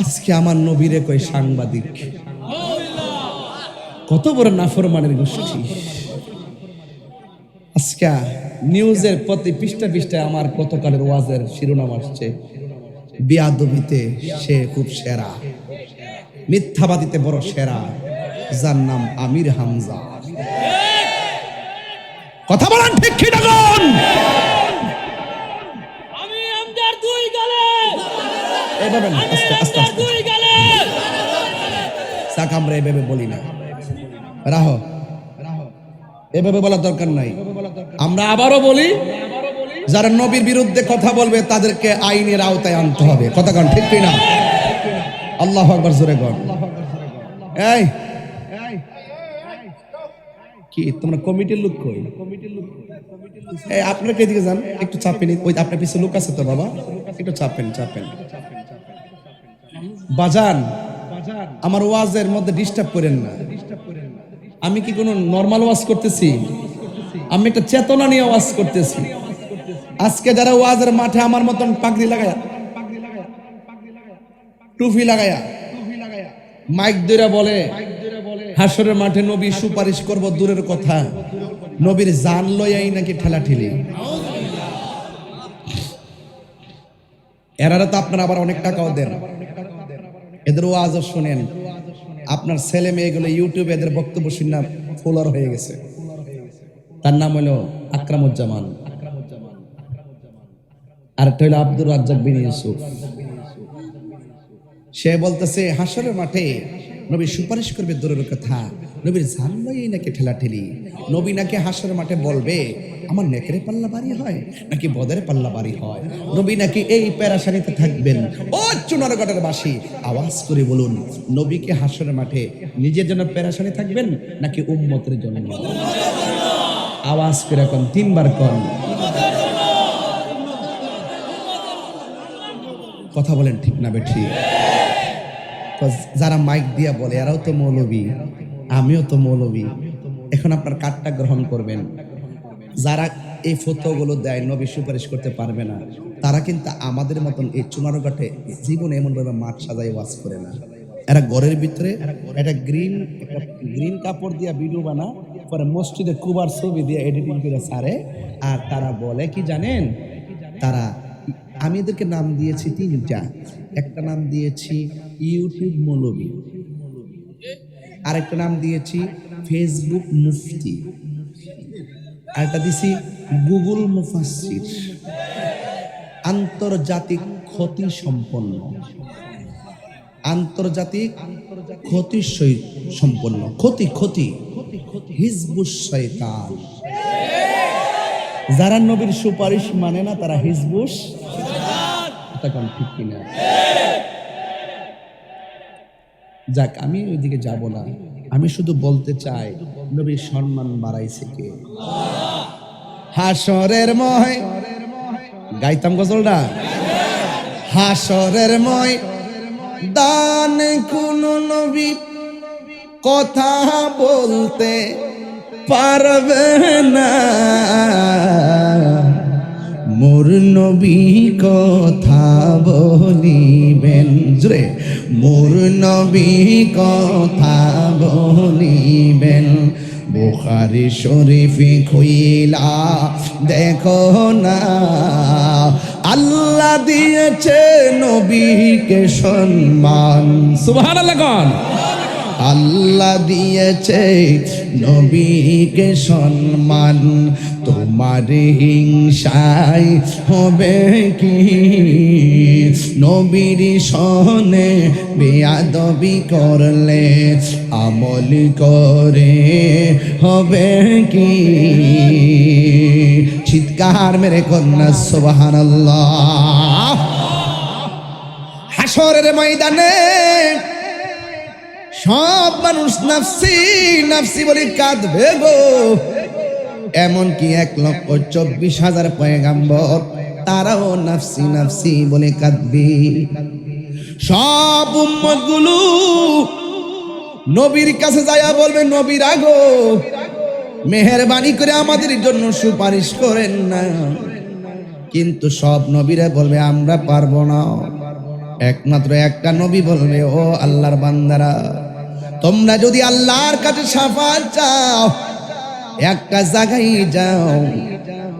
আজকে আমার নবীরে কয় সাংবাদিক। কত বড় নাফরমানের গোষ্ঠী। আজকে নিউজের প্রতি পৃষ্ঠা পৃষ্ঠায় আমার গতকালের ওয়াজের শিরোনাম আসছে, বিয়াদবিতে সে খুব সেরা, মিথ্যাবাদিতে বড় সেরা, যার নাম আমির হামজা। কথা বলেন ঠিক কি ডাকুন আমি আমজার দুই গালে এভাবে না, আস্তে আস্তে আস্তে। দুই আমরা এভাবে বলি না। রাহো। এভাবে বলার দরকার নাই। আমরা আবারও বলি যারা নবীর বিরুদ্ধে কথা বলবে তাদেরকে আইনের আওতায় আনতে হবে। কথা কন ঠিক না আল্লাহ আকবার জোরে এই। কি তোমরা কমিটির লোক কই? এই আপনার কে দিকে যান? একটু চাপেন। ওই আপনার পিছনে লোক আছে তো বাবা? একটু চাপেন চাপেন। বাজান আমার ওয়াজের মধ্যে ডিস্টার্ব করেন না। আমি কি কোনো নর্মাল ওয়াজ করতেছি? আমি একটা চেতনা নিয়ে ওয়াজ করতেছি। আজকে যারা ওয়াজের মাঠে আমার মতন পাগড়ি লাগায়া টুপি লাগায়া মাইক দইরা বলে হাসরের মাঠে নবী সুপারিশ করব দূরের কথা। নবীর জান লইয়াই নাকি ঠেলা ঠেলি এরারে তো আপনারা আবার অনেক টাকাও দেন। এদের ওয়াজও শুনেন। আপনার ছেলে মেয়েগুলো ইউটিউবে এদের বক্তব্য শুনে ফোলার হয়ে গেছে। তার নাম হলো আকরামুজ্জামান। আরেকটা হলো আব্দুর রাজ্জাক বিন ইউসুফ। সে বলতেছে হাসরের মাঠে নবী সুপারিশ করবে দূরের কথা। নবীর জানলাই নাকি ঠেলা ঠেলি? নবী নাকি হাসরের মাঠে বলবে, আমার নেকেরে পাল্লা বাড়ি হয়, নাকি বদের পাল্লা বাড়ি হয়? নবী নাকি এই প্যারাসানিতে থাকবেন। ও চুনারগড়ের বাসী, আওয়াজ করে বলুন নবীকে হাসরের মাঠে নিজের জন্য প্যারাসানি থাকবেন, নাকি উম্মতের জন্য? আওয়াজ করে কন, তিনবার কন। কথা বলেন ঠিক না বেঠি। যারা মাইক দিয়া বলে, এরাও তো মৌলবী। আমিও তো মৌলবী। এখন আপনার কার্ডটা গ্রহণ করবেন। যারা এই ফটোগুলো দেয়, নবী সুপারিশ করতে পারবে না, তারা কিন্তু আমাদের মতন এই চুনারঘাটে জীবনে এমনভাবে মাঠ সাজাই ওয়াজ করে না। এরা ঘরের ভিতরে একটা গ্রিন একটা গ্রিন কাপড় দিয়ে ভিডিও বানা, পরে মসজিদে কুবার ছবি দিয়ে এডিটিং করে সারে, আর তারা বলে কি জানেন? তারা, আমি এদেরকে নাম দিয়েছি তিনটা। একটা নাম দিয়েছি ইউটিউব মৌলবী। আরেকটা নাম দিয়েছি ফেসবুক মুফতি। আরেকটা দিছি গুগল মুফাসির আন্তর্জাতিক ক্ষতি সম্পন্ন। আন্তর্জাতিক ক্ষতি সই- সম্পন্ন। ক্ষতি ক্ষতি। হিজবুস শয়তান। যারা নবীর সুপারিশ মানে না, তারা হিজবুস ঠিক কিনা? যাক, আমি ওইদিকে যাব না। আমি শুধু বলতে চাই, নবীর সম্মান বাড়াইছে কে? হাসরের ময়, গাইতাম গজলটা? হাসরের ময়, দান কোন নবী কথা বলতে পারবে না। মোর নবী কথা বলিবেন। জুড়ে মোর নবী কথা বলিবেন। বুখারি শরীফি খুইলা দেখো না। আল্লাহ দিয়েছে নবীকে সম্মান। সুবহানাল্লাহ কোন। আল্লাহ দিয়েছে নবীকে সম্মান। তোমার হিংসায় হবে কি? নবীর সনে বেয়াদবি করলে আমল করে হবে কি? চিৎকার মেরে কন্যা, সুবহানাল্লাহ। হাসরের ময়দানে সব মানুষ নাফসি নাফসি বলে কাঁদবে গো। এমনকি এক লক্ষ চব্বিশ হাজার পয়গাম্বর, তারাও নাফসি নাফসি বলে কাঁদবে। সব উম্মতগুলো নবীর কাছে যাইয়া বলবে, নবীর আগো, মেহরবানি করে আমাদের জন্য সুপারিশ করেন না। কিন্তু সব নবীরা বলবে, আমরা পারব না। একমাত্র একটা নবী বলবে, ও আল্লাহর বান্দারা, তোমরা যদি আল্লাহর কাছে সাফাত চাও একটা জায়গায় যাও।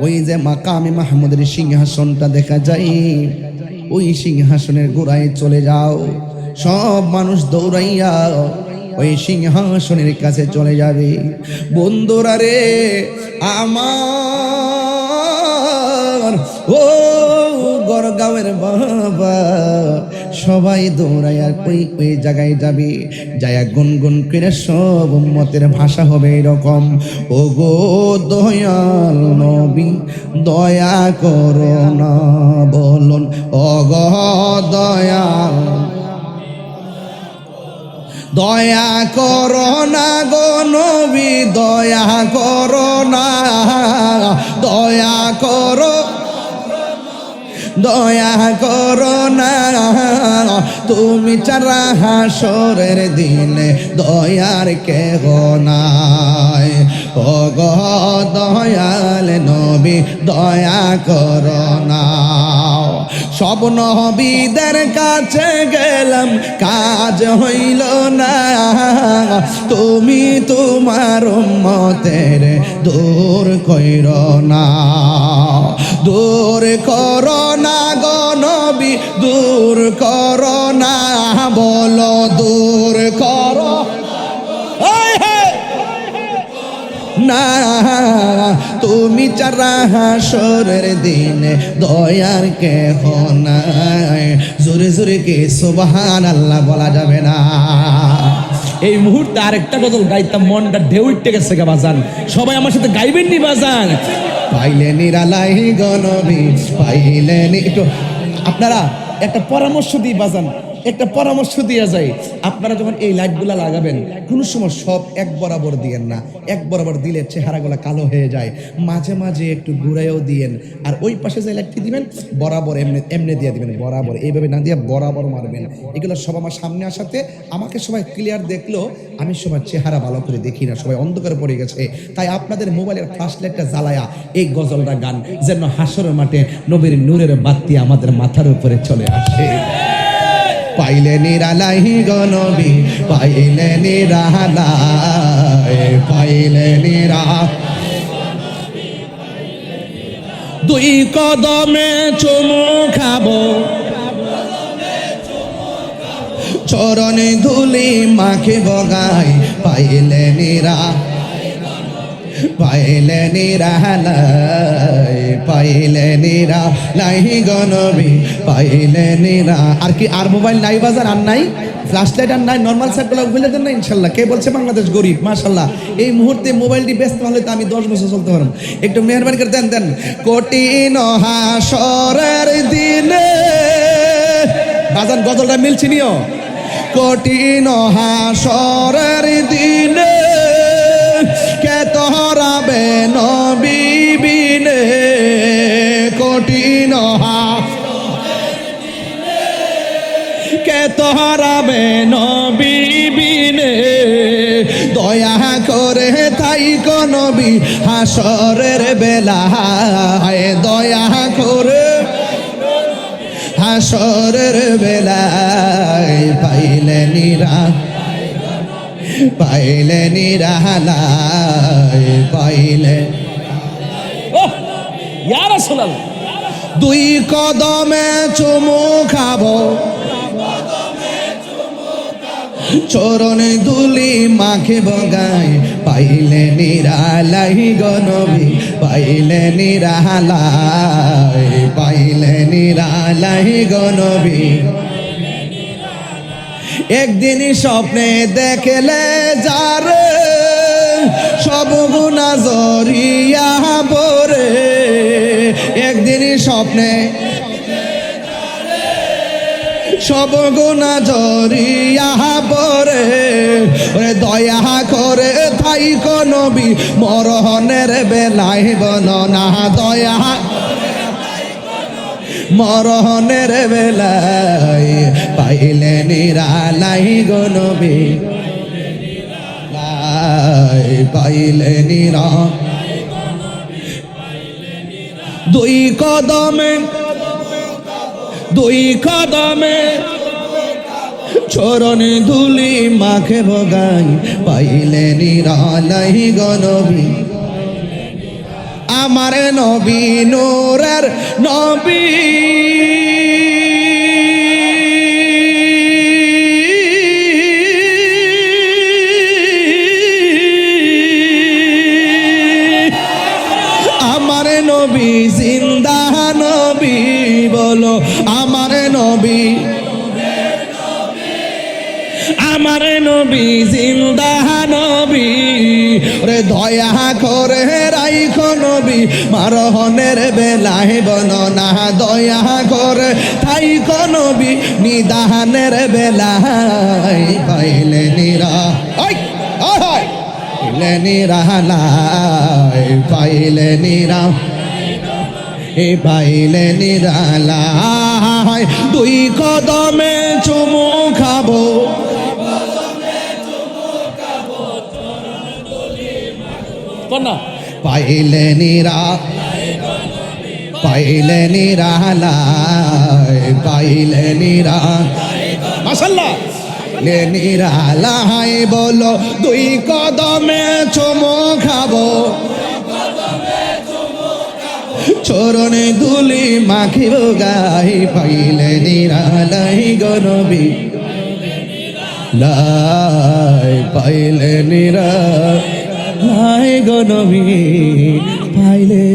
ওই যে মাকামে মাহমুদের সিংহাসনটা দেখা যায়। ওই সিংহাসনের গোড়ায় চলে যাও। সব মানুষ দৌড়াইয়া ওই সিংহাসনের কাছে চলে যাবে। বন্ধুরা রে, আমার ও গড়গাঁওয়ের বাবা সবাই দৌড়াইয়া ওই ওই জায়গায় যাবে? যায়া গুনগুন করে সব মতের ভাষা হবে এরকম। ও গো দয়াল নবী, দয়া করো না বলুন। ও গো দয়াল, দয়া করো না গো নবী, দয়া করো না, দয়া করো দয়া করো না। তুমি চারা হাসরের দিনে দয়ার কে নাই। ও গো দয়াল নবী, দয়া করো না। সব নবীদের কাছে গেলাম, কাজ হইল না। তুমি তোমার মতের দূর কইর না। দূর কর না গো নবী, দূর করো না, বলো দূর করো না। তুমি চারা হাসরের দিনে দয়ার কে নাই। জোরে জোরে কে সুবহান আল্লাহ বলা যাবে না। এই মুহূর্তে আরেকটা গজল গাইতাম মনটা ঢেউ উঠতে গেছে গা বাজান। সবাই আমার সাথে গাইবেন নি বাজান পাইলে নিরালাই গনবি পাইলে আপনারা একটা পরামর্শ দিই বাজান। একটা পরামর্শ দিয়ে যায় আপনারা যখন এই লাইটগুলা লাগাবেন, কোনো সময় সব এক বরাবর দিয়েন না। এক বরাবর দিলে চেহারাগুলো কালো হয়ে যায়। মাঝে মাঝে একটু ঘুরাইও দিয়েন। আর ওই পাশে যে লাইটটি দিবেন, বরাবর এমনি এমনি দিয়ে দিবেন, বরাবর। এইভাবে না দিয়ে বরাবর মারবেন। এগুলো সব আমার সামনে আসাতে আমাকে সবাই ক্লিয়ার দেখল, আমি সবার চেহারা ভালো করে দেখি না। সবাই অন্ধকারে পড়ে গেছে। তাই আপনাদের মোবাইলের ফ্লাশ লাইটটা জ্বালায়া এই গজলটা গান, যেন হাসরের মাঠে নবীর নূরের বাতি আমাদের মাথার উপরে চলে আসে। পাইলে নিরালাই গনবি পাইলে নিরালাই, পাইলে নিরা দুই কদমে চুমু খাব। চরণে ধুলি মাখে বগাই পাইলে নিরা পাইলে নিরালাই পাইলে নিরা নাই গনবি পাইলে নিরা আর কি, আর মোবাইল নাই বাজার, আর নাই ফ্ল্যাশ লাইট, আর নাই নর্মাল সেটগুলো বুঝলে দেন না ইনশাল্লাহ। কে বলছে বাংলাদেশ গরিব? মাশাল্লাহ। এই মুহূর্তে মোবাইলটি ব্যস্ত হলে তো আমি দশ বছর চলতে পারব। একটু মেহরবানি করে দেন দেন। কঠিন হাসরের দিনে বাজান গজলটা মিলছে নিও। কঠিন হাসরের দিনে তোহরাবে নবিবিনে কঠিন কে তোহরাবে নবিবিনে দয়া করে তাই নবী, হাসরের বেলা দয়া করে হাসরের বেলায় পাইলে নিরা পাইলে নিরালায় পাইলে দুই কদমে চুমু খাব। চরণে দুলি মাখে বগাই পাইলে নিরালাই গনবি পাইলে নিরালাই পাইলে নিরালাই গনবি একদিন স্বপ্নে দেখলে যারে সব গুণা জরিয়া বরে একদিন স্বপ্নে সব গুণা জরিয়া পরে ওরে দয়া করে তাই নবী, মরহনের বেলায় বলনা দয়া মরহনের বেলায় পাইলে নিরালাই গো নবী। লাই পাইলে নিরা দুই কদমে দুই কদমে চরণে ধুলি মাখে ভগাই, পাইলে নিরালাই গনবী আমার নবী নূরের নবী। আমার নবী জিন্দা নবী বলো, আমার নবী। আমার নবী জিন্দা নবী। রে দয়া করে রাইখ নবী মারহনের বেলায় বননা দয়া করে থাইক নবী নিদানের বেলায় পাইলে নিরা। পাইলে পাইলে নিরা এ পাইলে নিরালায় দুই কদমে চুমু খাব। কন্যা পাইলে নিরা, পাইলে নিরালায় পাইলে নিরা। মাশাল্লাহ পাইলে নিরালায় বলো, দুই কদমে চুমু খাব। চরণে দুলি মাখিব গাই, পাইলে নিরালাই গনবী লাই, পাইলে নিরা। ভাই গনবী পাইলে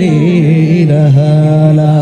নিহালা